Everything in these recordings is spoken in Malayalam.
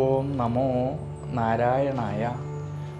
ഓം നമോ നാരായണായ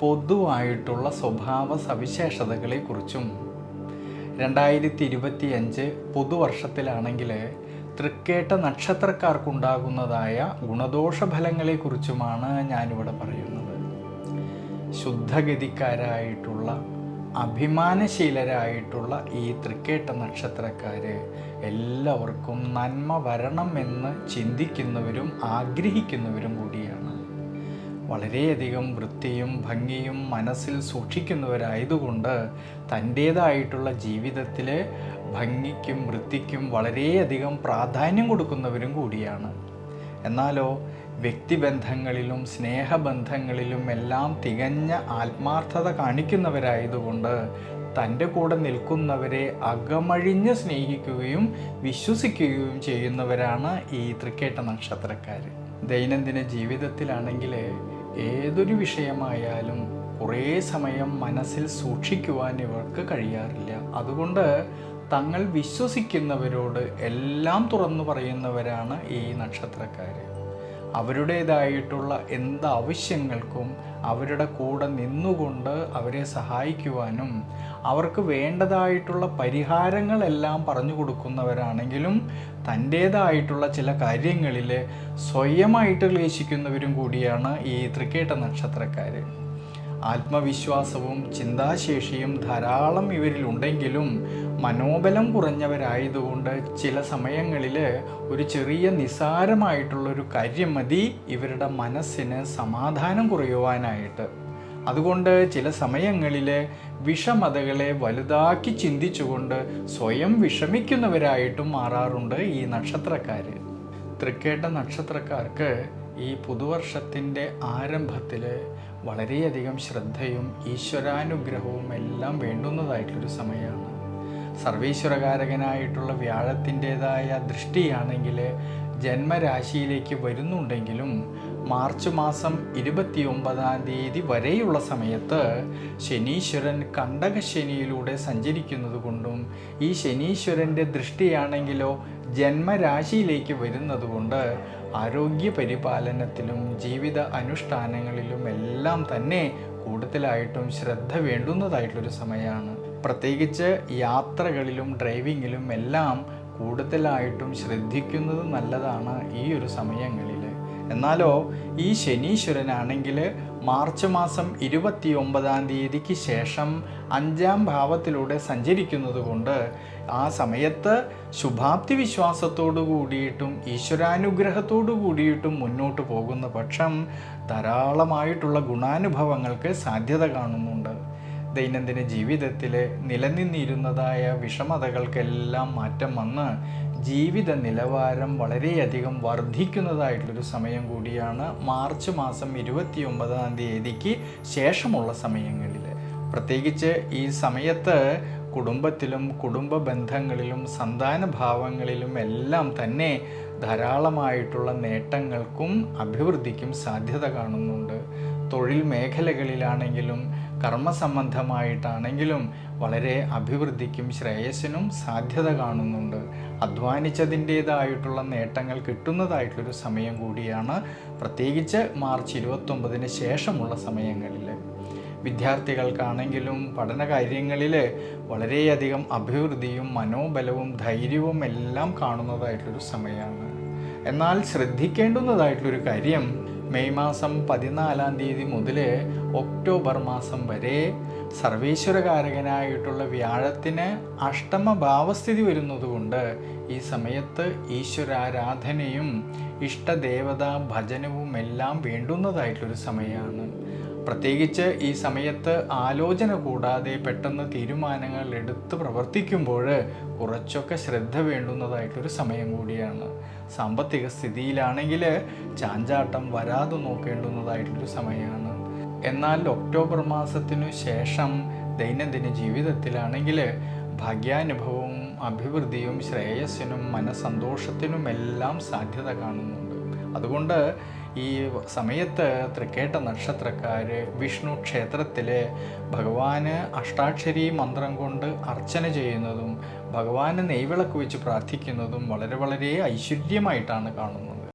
പൊതുവായിട്ടുള്ള സ്വഭാവ സവിശേഷതകളെക്കുറിച്ചും രണ്ടായിരത്തി ഇരുപത്തി അഞ്ച് പുതുവർഷത്തിലാണെങ്കിൽ തൃക്കേട്ട നക്ഷത്രക്കാർക്കുണ്ടാകുന്നതായ ഗുണദോഷ ഫലങ്ങളെക്കുറിച്ചുമാണ് ഞാനിവിടെ പറയുന്നത്. ശുദ്ധഗതിക്കാരായിട്ടുള്ള അഭിമാനശീലരായിട്ടുള്ള ഈ തൃക്കേട്ട നക്ഷത്രക്കാർ എല്ലാവർക്കും നന്മ വരണം എന്ന് ചിന്തിക്കുന്നവരും ആഗ്രഹിക്കുന്നവരും കൂടിയാണ്. വളരെയധികം വൃത്തിയും ഭംഗിയും മനസ്സിൽ സൂക്ഷിക്കുന്നവരായതുകൊണ്ട് തന്റേതായിട്ടുള്ള ജീവിതത്തിൽ ഭംഗിക്കും വൃത്തിക്കും വളരെയധികം പ്രാധാന്യം കൊടുക്കുന്നവരും കൂടിയാണ്. എന്നാലോ വ്യക്തിബന്ധങ്ങളിലും സ്നേഹബന്ധങ്ങളിലും എല്ലാം തികഞ്ഞ ആത്മാർത്ഥത കാണിക്കുന്നവരായതുകൊണ്ട് തന്റെ കൂടെ നിൽക്കുന്നവരെ അകമഴിഞ്ഞ് സ്നേഹിക്കുകയും വിശ്വസിക്കുകയും ചെയ്യുന്നവരാണ് ഈ തൃക്കേട്ട നക്ഷത്രക്കാർ ദൈനംദിന ജീവിതത്തിലാണെങ്കിൽ ഏതൊരു വിഷയമായാലും കുറേ സമയം മനസ്സിൽ സൂക്ഷിക്കുവാൻ ഇവർക്ക് കഴിയാറില്ല. അതുകൊണ്ട് തങ്ങൾ വിശ്വസിക്കുന്നവരോട് എല്ലാം തുറന്നു പറയുന്നവരാണ് ഈ നക്ഷത്രക്കാർ അവരുടേതായിട്ടുള്ള എന്ത് ആവശ്യങ്ങൾക്കും അവരുടെ കൂടെ നിന്നുകൊണ്ട് അവരെ സഹായിക്കുവാനും അവർക്ക് വേണ്ടതായിട്ടുള്ള പരിഹാരങ്ങളെല്ലാം പറഞ്ഞു കൊടുക്കുന്നവരാണെങ്കിലും തന്റേതായിട്ടുള്ള ചില കാര്യങ്ങളിൽ സ്വയമായിട്ട് ലേശിക്കുന്നവരും കൂടിയാണ് ഈ തൃക്കേട്ട നക്ഷത്രക്കാർ ആത്മവിശ്വാസവും ചിന്താശേഷിയും ധാരാളം ഇവരിൽ ഉണ്ടെങ്കിലും മനോബലം കുറഞ്ഞവരായതുകൊണ്ട് ചില സമയങ്ങളിൽ ഒരു ചെറിയ നിസാരമായിട്ടുള്ളൊരു കാര്യം മതി ഇവരുടെ മനസ്സിന് സമാധാനം കുറയുവാനായിട്ട്. അതുകൊണ്ട് ചില സമയങ്ങളിൽ വിഷമതകളെ വലുതാക്കി ചിന്തിച്ചുകൊണ്ട് സ്വയം വിഷമിക്കുന്നവരായിട്ടും മാറാറുണ്ട് ഈ നക്ഷത്രക്കാർ തൃക്കേട്ട നക്ഷത്രക്കാർക്ക് ഈ പുതുവർഷത്തിന്റെ ആരംഭത്തിൽ വളരെയധികം ശ്രദ്ധയും ഈശ്വരാനുഗ്രഹവും എല്ലാം വേണ്ടുന്നതായിട്ടൊരു സമയമാണ് സർവീശ്വരകാരകനായിട്ടുള്ള വ്യാഴത്തിന്റെതായ ദൃഷ്ടിയാണെങ്കിൽ ജന്മരാശിയിലേക്ക് വരുന്നുണ്ടെങ്കിലും മാർച്ച് മാസം ഇരുപത്തി ഒമ്പതാം തീയതി വരെയുള്ള സമയത്ത് ശനീശ്വരൻ കണ്ടകശനിയിലൂടെ സഞ്ചരിക്കുന്നത് കൊണ്ടും ഈ ശനീശ്വരന്റെ ദൃഷ്ടിയാണെങ്കിലോ ജന്മരാശിയിലേക്ക് വരുന്നതുകൊണ്ട് ആരോഗ്യ പരിപാലനത്തിലും ജീവിത അനുഷ്ഠാനങ്ങളിലും എല്ലാം തന്നെ കൂടുതലായിട്ടും ശ്രദ്ധ വേണ്ടുന്നതായിട്ടുള്ളൊരു സമയമാണ്. പ്രത്യേകിച്ച് യാത്രകളിലും ഡ്രൈവിങ്ങിലും എല്ലാം കൂടുതലായിട്ടും ശ്രദ്ധിക്കുന്നത് നല്ലതാണ് ഈ ഒരു സമയങ്ങളിൽ. എന്നാലോ ഈ ശനീശ്വരനാണെങ്കിൽ മാർച്ച് മാസം ഇരുപത്തി ഒമ്പതാം തീയതിക്ക് ശേഷം അഞ്ചാം ഭാവത്തിലൂടെ സഞ്ചരിക്കുന്നത് കൊണ്ട് ആ സമയത്ത് ശുഭാപ്തി വിശ്വാസത്തോടു കൂടിയിട്ടും ഈശ്വരാനുഗ്രഹത്തോടു കൂടിയിട്ടും മുന്നോട്ട് പോകുന്ന പക്ഷം ധാരാളമായിട്ടുള്ള ഗുണാനുഭവങ്ങൾക്ക് സാധ്യത കാണുന്നുണ്ട്. ദൈനംദിന ജീവിതത്തിൽ നിലനിന്നിരുന്നതായ വിഷമതകൾക്കെല്ലാം മാറ്റം വന്ന് ജീവിത നിലവാരം വളരെയധികം വർദ്ധിക്കുന്നതായിട്ടുള്ളൊരു സമയം കൂടിയാണ് മാർച്ച് മാസം ഇരുപത്തി ഒമ്പതാം തീയതിക്ക് ശേഷമുള്ള സമയങ്ങളിൽ പ്രത്യേകിച്ച് ഈ സമയത്ത് കുടുംബത്തിലും കുടുംബ ബന്ധങ്ങളിലും സന്താന ഭാവങ്ങളിലും എല്ലാം തന്നെ ധാരാളമായിട്ടുള്ള നേട്ടങ്ങൾക്കും അഭിവൃദ്ധിക്കും സാധ്യത കാണുന്നുണ്ട്. തൊഴിൽ മേഖലകളിലാണെങ്കിലും കർമ്മസംബന്ധമായിട്ടാണെങ്കിലും വളരെ അഭിവൃദ്ധിക്കും ശ്രേയസ്സിനും സാധ്യത കാണുന്നുണ്ട്. അധ്വാനിച്ചതിന്റേതായിട്ടുള്ള നേട്ടങ്ങൾ കിട്ടുന്നതായിട്ടുള്ളൊരു സമയം കൂടിയാണ് പ്രത്യേകിച്ച് മാർച്ച് ഇരുപത്തൊമ്പതിന് ശേഷമുള്ള സമയങ്ങളിൽ വിദ്യാർത്ഥികൾക്കാണെങ്കിലും പഠന കാര്യങ്ങളിൽ വളരെയധികം അഭിവൃദ്ധിയും മനോബലവും ധൈര്യവും എല്ലാം കാണുന്നതായിട്ടൊരു സമയമാണ്. എന്നാൽ ശ്രദ്ധിക്കേണ്ടുന്നതായിട്ടുള്ളൊരു കാര്യം മെയ് മാസം പതിനാലാം തീയതി മുതൽ ഒക്ടോബർ മാസം വരെ സർവീശ്വരകാരകനായിട്ടുള്ള വ്യാഴത്തിന് അഷ്ടമ ഭാവസ്ഥിതി വരുന്നതുകൊണ്ട് ഈ സമയത്ത് ഈശ്വരാരാധനയും ഇഷ്ടദേവതാ ഭജനവും എല്ലാം വേണ്ടുന്നതായിട്ടൊരു സമയമാണ് പ്രത്യേകിച്ച് ഈ സമയത്ത് ആലോചന കൂടാതെ പെട്ടെന്ന് തീരുമാനങ്ങൾ എടുത്ത് പ്രവർത്തിക്കുമ്പോൾ കുറച്ചൊക്കെ ശ്രദ്ധ വേണ്ടുന്നതായിട്ടൊരു സമയം കൂടിയാണ്. സാമ്പത്തിക സ്ഥിതിയിലാണെങ്കിൽ ചാഞ്ചാട്ടം വരാതെ നോക്കേണ്ടുന്നതായിട്ടൊരു സമയമാണ്. എന്നാൽ ഒക്ടോബർ മാസത്തിനു ശേഷം ദൈനംദിന ജീവിതത്തിലാണെങ്കിൽ ഭാഗ്യാനുഭവവും അഭിവൃദ്ധിയും ശ്രേയസ്സിനും മനസന്തോഷത്തിനുമെല്ലാം സാധ്യത കാണുന്നുണ്ട്. അതുകൊണ്ട് ഈ സമയത്ത് തൃക്കേട്ട നക്ഷത്രക്കാർ വിഷ്ണു ക്ഷേത്രത്തിലെ ഭഗവാന് അഷ്ടാക്ഷരി മന്ത്രം കൊണ്ട് അർച്ചന ചെയ്യുന്നതും ഭഗവാന് നെയ്വിളക്ക് വെച്ച് പ്രാർത്ഥിക്കുന്നതും വളരെ വളരെ ഐശ്വര്യമായിട്ടാണ് കാണുന്നത്.